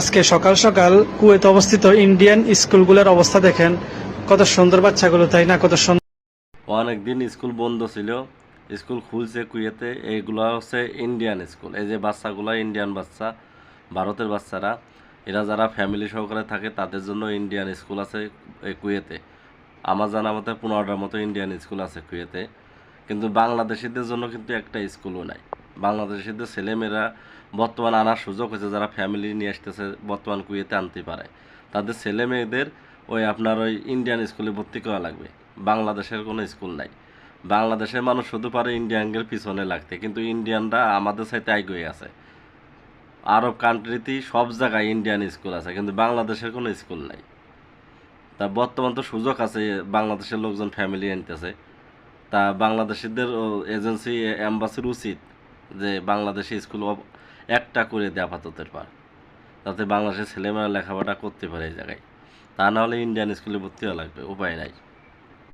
আজকে সকাল সকাল কুয়েতে অবস্থিত ইন্ডিয়ান স্কুলগুলোর অবস্থা দেখেন। কত সুন্দর বাচ্চাগুলো, তাই না? কত সুন্দর অনেকদিন স্কুল বন্ধ ছিল। স্কুল খুলছে কুয়েতে। এইগুলো হচ্ছে ইন্ডিয়ান স্কুল। এই যে বাচ্চাগুলো ইন্ডিয়ান বাচ্চা, ভারতের বাচ্চারা, এরা যারা ফ্যামিলি সহকারে থাকে, তাদের জন্য ইন্ডিয়ান স্কুল আছে এই কুয়েতে। আমার জানা মতে পনেরোটার মতো ইন্ডিয়ান স্কুল আছে কুয়েতে। কিন্তু বাংলাদেশিদের জন্য কিন্তু একটা স্কুলও নাই। বাংলাদেশিদের ছেলেমেয়েরা বর্তমান আনার সুযোগ হয়েছে, যারা ফ্যামিলি নিয়ে আসতেছে, বর্তমান কুয়েতে আনতে পারে। তাদের ছেলে মেয়েদের ওই আপনার ওই ইন্ডিয়ান স্কুলে ভর্তি করা লাগবে। বাংলাদেশের কোনো স্কুল নাই। বাংলাদেশের মানুষ শুধু পারে ইন্ডিয়ানদের পিছনে লাগতে, কিন্তু ইন্ডিয়ানরা আমাদের সাথে এগিয়ে আছে। আরব কান্ট্রিতেই সব জায়গায় ইন্ডিয়ান স্কুল আছে, কিন্তু বাংলাদেশের কোনো স্কুল নাই। তা বর্তমান তো সুযোগ আছে, বাংলাদেশের লোকজন ফ্যামিলি আনতেছে। তা বাংলাদেশিদের এজেন্সি অ্যাম্বাসির উচিত। যে বাংলাদেশে স্কুল একটা করে দেয় আপাততের পার যাতে বাংলাদেশের ছেলেমেয়েরা লেখাপড়া করতে পারে এই জায়গায়। তা নাহলে ইন্ডিয়ান স্কুলে ভর্তি হওয়া লাগবে, উপায় নাই।